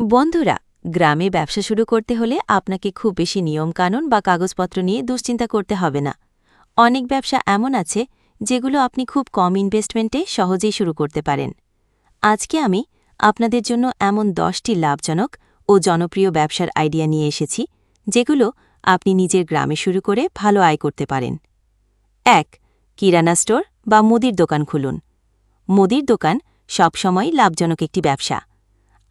বন্ধুরা, গ্রামে ব্যবসা শুরু করতে হলে আপনাকে খুব বেশি নিয়মকানুন বা কাগজপত্র নিয়ে দুশ্চিন্তা করতে হবে না। অনেক ব্যবসা এমন আছে যেগুলো আপনি খুব কম ইনভেস্টমেন্টে সহজেই শুরু করতে পারেন। আজকে আমি আপনাদের জন্য এমন দশটি লাভজনক ও জনপ্রিয় ব্যবসার আইডিয়া নিয়ে এসেছি, যেগুলো আপনি নিজের গ্রামে শুরু করে ভালো আয় করতে পারেন। এক, কিরানা স্টোর বা মুদির দোকান খুলুন। মুদির দোকান সবসময় লাভজনক একটি ব্যবসা।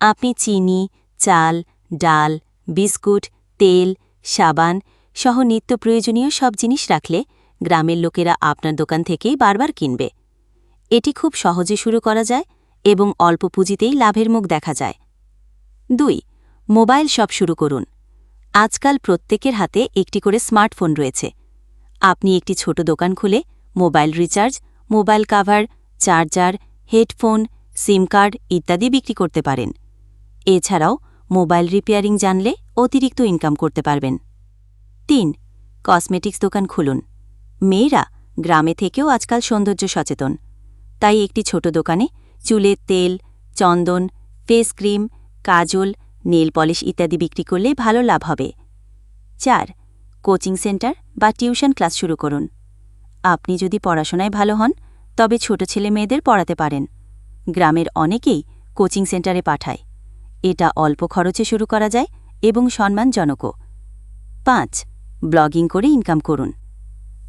আপনি চিনি, চাল, ডাল, বিস্কুট, তেল, সাবান সহ নিত্য প্রয়োজনীয় সব জিনিস রাখলে গ্রামের লোকেরা আপনার দোকান থেকেই বারবার কিনবে। এটি খুব সহজে শুরু করা যায় এবং অল্প পুঁজিতেই লাভের মুখ দেখা যায়। দুই, মোবাইল শপ শুরু করুন। আজকাল প্রত্যেকের হাতে একটি করে স্মার্টফোন রয়েছে। আপনি একটি ছোট দোকান খুলে mobile recharge, mobile cover, charger, headphone, SIM card ইত্যাদি বিক্রি করতে পারেন। এছাড়াও মোবাইল রিপেয়ারিং জানলে অতিরিক্ত ইনকাম করতে পারবেন। তিন, কসমেটিক্স দোকান খুলুন। মেয়েরা গ্রামে থেকেও আজকাল সৌন্দর্য সচেতন। তাই একটি ছোট দোকানে চুলের তেল, চন্দন, ফেস ক্রিম, কাজল, নেল পলিশ ইত্যাদি বিক্রি করলে ভালো লাভ হবে। চার, কোচিং সেন্টার বা টিউশন ক্লাস শুরু করুন। আপনি যদি পড়াশোনায় ভালো হন, তবে ছোট ছেলে মেয়েদের পড়াতে পারেন। গ্রামের অনেকেই কোচিং সেন্টারে পাঠায়। এটা অল্প খরচে শুরু করা যায় এবং সম্মানজনকও। পাঁচ, ব্লগিং করে ইনকাম করুন।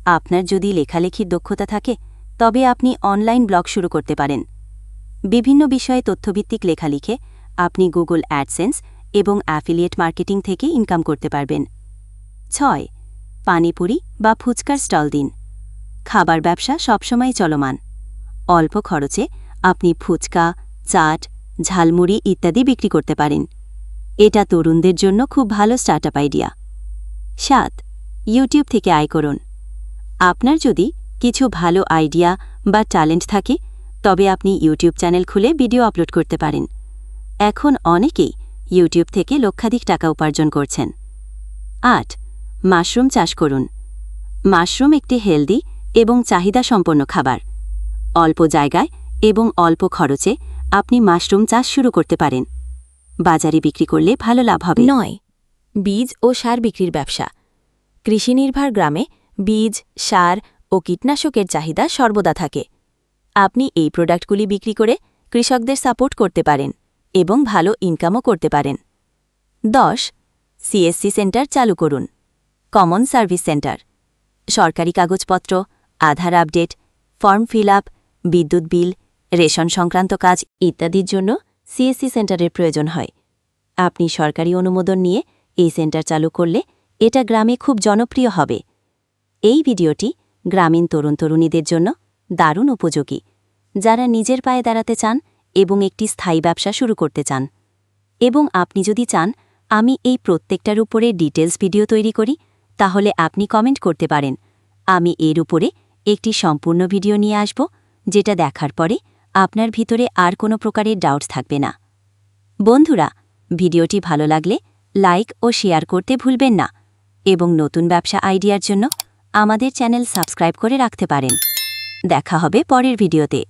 আপনার যদি লেখালেখির দক্ষতা থাকে, তবে আপনি অনলাইন ব্লগ শুরু করতে পারেন। বিভিন্ন বিষয়ে তথ্যভিত্তিক লেখা লিখে আপনি গুগল অ্যাডসেন্স এবং অ্যাফিলিয়েট মার্কেটিং থেকে ইনকাম করতে পারবেন। ছয়, পানিপুরি বা ফুচকার স্টল দিন। খাবার ব্যবসা সবসময় চলমান। অল্প খরচে আপনি ফুচকা, চাট ঝালমুড়ি ইত্যাদি বিক্রি করতে পারেন। এটা তরুণদের জন্য খুব ভালো স্টার্টআপ আইডিয়া সাত ইউটিউব থেকে আয় করুন। আপনার যদি কিছু ভালো আইডিয়া বা ট্যালেন্ট থাকে, তবে আপনি ইউটিউব চ্যানেল খুলে ভিডিও আপলোড করতে পারেন। এখন অনেকেই ইউটিউব থেকে লক্ষাধিক টাকা উপার্জন করছেন। আট, মাশরুম চাষ করুন। মাশরুম একটি হেলদি এবং চাহিদা সম্পন্ন খাবার। অল্প জায়গায় এবং অল্প খরচে আপনি মাশরুম চাষ শুরু করতে পারেন। বাজারে বিক্রি করলে ভালো লাভ হবে। নয়, বীজ ও সার বিক্রির ব্যবসা। কৃষিনির্ভর গ্রামে বীজ, সার ও কীটনাশকের চাহিদা সর্বদা থাকে। আপনি এই প্রোডাক্টগুলি বিক্রি করে কৃষকদের সাপোর্ট করতে পারেন এবং ভালো ইনকামও করতে পারেন। দশ, সিএসসি সেন্টার চালু করুন। Common service centre. সরকারি কাগজপত্র, আধার আপডেট, ফর্ম ফিল বিদ্যুৎ বিল রেশন সংক্রান্ত কাজ ইত্যাদির জন্য সিএসসি সেন্টারের প্রয়োজন হয়। আপনি সরকারি অনুমোদন নিয়ে এই সেন্টার চালু করলে এটা গ্রামে খুব জনপ্রিয় হবে। এই ভিডিওটি গ্রামীণ তরুণ তরুণীদের জন্য দারুণ উপযোগী, যারা নিজের পায়ে দাঁড়াতে চান এবং একটি স্থায়ী ব্যবসা শুরু করতে চান। এবং আপনি যদি চান, আমি এই প্রত্যেকটার উপরে ডিটেলস ভিডিও তৈরি করি, তাহলে আপনি কমেন্ট করতে পারেন। আমি এর উপরে একটি সম্পূর্ণ ভিডিও নিয়ে আসব, যেটা দেখার পরে আপনার ভিতরে আর কোনো প্রকারের ডাউট থাকবে না। বন্ধুরা, ভিডিওটি ভালো লাগলে লাইক ও শেয়ার করতে ভুলবেন না এবং নতুন ব্যবসা আইডিয়ার জন্য আমাদের চ্যানেল সাবস্ক্রাইব করে রাখতে পারেন। দেখা হবে পরের ভিডিওতে।